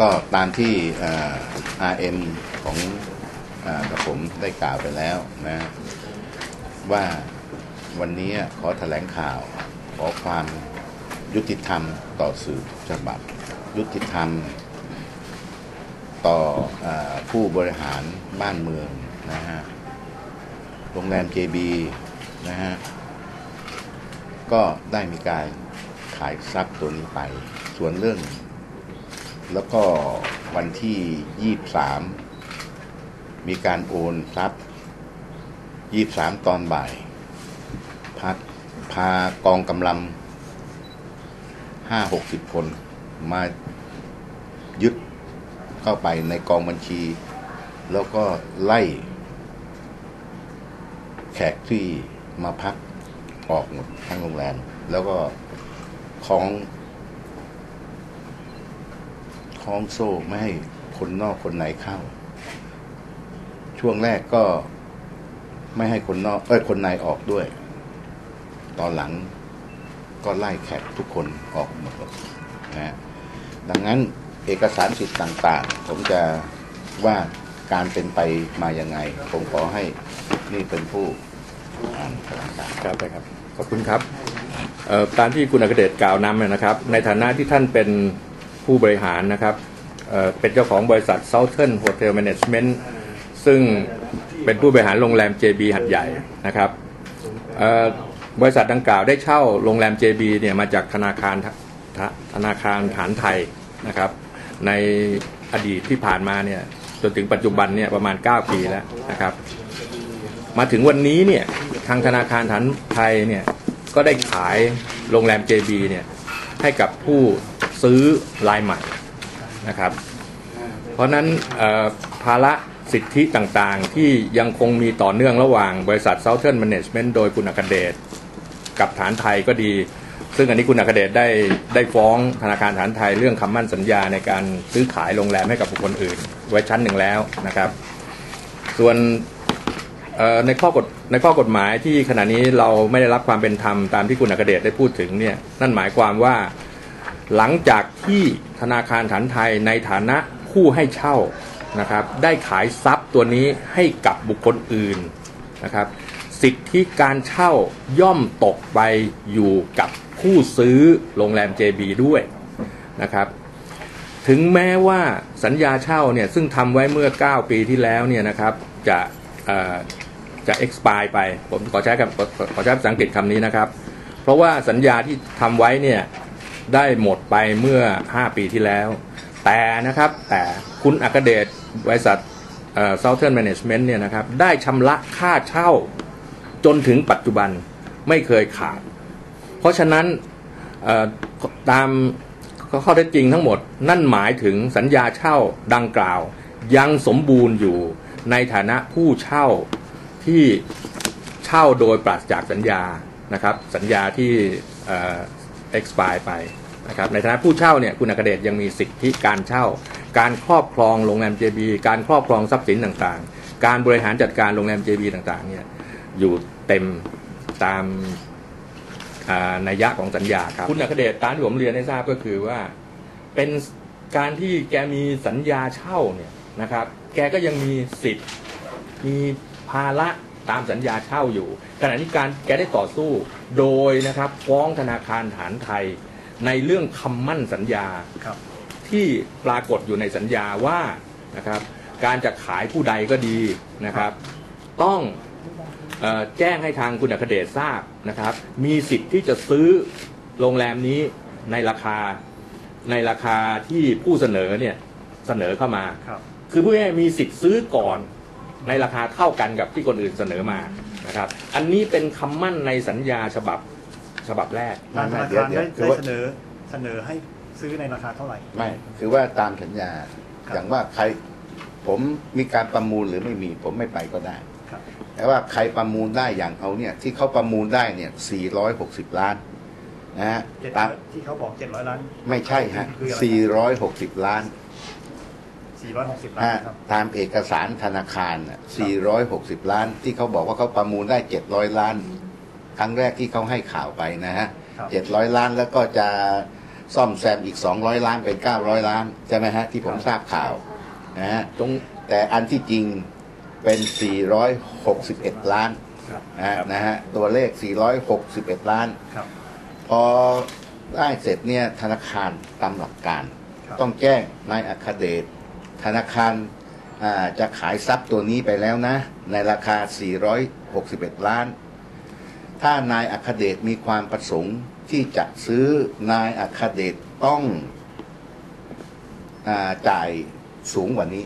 ก็ตามที่เอ่อ RM ของกับผมได้กล่าวไปแล้วนะ ว่าวันนี้ขอแถลงข่าว ขอความยุติธรรมต่อสื่อทุกฉบับ ยุติธรรมต่อเออผู้บริหารบ้านเมืองนะฮะโรงแรม JB นะฮะ ก็ได้มีการขายทรัพย์ตัวนี้ไป ส่วนเรื่อง แล้วก็วันที่ 23 มีการโอนทรัพย์ 23 ตอนบ่ายพาพากองกำลัง 5-60 คน มายึดเข้าไปในกองบัญชี แล้วก็ไล่แขกที่มาพักออกหมดทั้งโรงแรม แล้วก็คล้อง ล้องโซ่ไม่ให้คนนอกคนไหนเข้า ช่วงแรกก็ไม่ให้คนนอกเอ้ยคนในออกด้วย ตอนหลังก็ไล่แขกทุกคนออกหมดนะฮะดังนั้นเอกสารสิทธิ์ต่าง ๆ ผมจะว่าการเป็นไปมายังไง ผมขอให้นี่เป็นผู้อ่านแถลงการครับได้ครับ ขอบคุณครับเอ่อตามที่คุณอัครเดชกล่าวนำนะครับ ในฐานะที่ท่านเป็น ผู้บริหารนะครับเเป็นเจ้าของบริษัท Southern Hotel Management ซึ่งเป็นผู้บริหารโรงแรม JB หัดใหญ่นะครับบริษัทดังกล่าวได้เช่าโรงแรม JB เนี่ยมาจากธนาคารธธนาคารฐานไทยนะครับในอดีตที่ผ่านมาเนี่ยจนถึงปัจจุบันเนี่ยประมาณ 9 ปีแล้วนะครับ มาถึงวันนี้เนี่ยทางธนาคารฐานไทยเนี่ยก็ได้ขายโรงแรม JB เนี่ยให้กับผู้ ซื้อรายใหม่นะครับ เพราะนั้นภาระสิทธิต่างๆ ที่ยังคงมีต่อเนื่องระหว่างบริษัท Southern Management โดยคุณอัคเดชกับฐานไทยก็ดี ซึ่งอันนี้คุณอัคเดชได้ได้ฟ้องธนาคารฐานไทยเรื่องคำมั่นสัญญาในการซื้อขายโรงแรมให้กับบุคคลอื่น ไว้ชั้นหนึ่งแล้วนะครับ ส่วนในข้อกฎในข้อกฎหมายที่ขณะนี้เราไม่ได้รับความเป็นธรรมตามที่คุณอัคเดชได้พูดถึงเนี่ยนั่นหมายความว่า หลังจากที่ธนาคารฐานไทยในฐานะผู้ให้เช่านะครับ ได้ขายทรัพย์ตัวนี้ให้กับบุคคลอื่นนะครับ สิทธิการเช่าย่อมตกไปอยู่กับผู้ซื้อโรงแรม JB ด้วยนะครับ ถึงแม้ว่าสัญญาเช่าเนี่ยซึ่งทำไว้เมื่อ 9 ปีที่แล้วเนี่ยนะครับจะจะ expire ไปผมขอใช้คำขอขอใช้ภาษาอังกฤษคำนี้นะครับ เพราะว่าสัญญาที่ทำไว้เนี่ย ได้หมดไปเมื่อ 5 ปีที่แล้ว แต่นะครับแต่คุณอัครเดชบริษัทเอ่อ Southern Management เนี่ยนะครับได้ชำระค่าเช่าจนถึงปัจจุบันไม่เคยขาด เพราะฉะนั้นตามข้อเท็จจริงทั้งหมด นั่นหมายถึงสัญญาเช่าดังกล่าว ยังสมบูรณ์อยู่ในฐานะผู้เช่าที่เช่าโดยปราศจากสัญญานะครับ สัญญาที่ expire ไปนะครับในฐานะผู้เช่าเนี่ยคุณอัคเดชยังมีสิทธิการเช่า การครอบครองโรงแรม JB การครอบครองทรัพย์สินต่างๆ การบริหารจัดการโรงแรม JB ต่างๆเนี่ยอยู่เต็มตามนัยยะของสัญญาครับคุณอัคเดชตามที่ผมเรียนให้ทราบก็คือว่าเป็นการที่แกมีสัญญาเช่าเนี่ยนะครับ แกก็ยังมีสิทธิ์มีภาระ ตามสัญญาเช่าอยู่ ขณะนี้การแกได้ต่อสู้โดยนะครับฟ้องธนาคารฐานไทย ในเรื่องคำมั่นสัญญาครับที่ปรากฏอยู่ในสัญญาว่านะครับการจะขายผู้ใดก็ดีนะครับ ต้องเอ่อแจ้งให้ทางคุณอัครเดชทราบนะครับ มีสิทธิ์ที่จะซื้อโรงแรมนี้ในราคาในราคาที่ผู้เสนอเนี่ยเสนอเข้ามาครับคือผู้ให้มีสิทธิ์ซื้อก่อน ในราคาเท่ากันกับที่คนอื่นเสนอมานะครับ อันนี้เป็นคำมั่นในสัญญาฉบับฉบับแรก ทางธนาเดี๋ยวคารเดี๋ยวได้คือได้ว่าเสนอเสนอให้ซื้อในราคาเท่าไหร่ ไม่ คือว่าตามสัญญา ครับ อย่างว่าใคร ผมมีการประมูลหรือไม่มี ผมไม่ไปก็ได้ ครับ แต่ว่าใครประมูลได้อย่างเอาเนี่ย ที่เขาประมูลได้เนี่ย 460 ล้านนะฮะเจ็ดตามที่เขาบอก700ล้าน ไม่ใช่ฮะ คืออะไร 460 ล้าน 460 ล้านฮะครับ ตามเอกสารธนาคารน่ะ460 ล้าน ที่เขาบอกว่าเขาประมูลได้ 700 ล้าน ครั้งแรกที่เขาให้ข่าวไปนะฮะครับ700 ล้านแล้วก็จะซ่อมแซมอีก 200 ล้านเป็น 900 ล้าน ใช่ไหมฮะ ที่ผมทราบข่าวนะฮะตรงแต่อันที่จริงเป็น 461 ล้านครับนะฮะนะฮะตัวเลข 461 ล้านครับพอได้เสร็จเนี่ยธนาคารตามหลักการครับต้องแจ้งนายอัครเดช ธนาคารจะขายทรัพย์ตัวนี้ไปแล้วนะ ในราคา 461 ล้าน ถ้านายอัคเดชมีความประสงค์ที่จะซื้อนายอัคเดชต้องอจ่ายสูงกว่านี้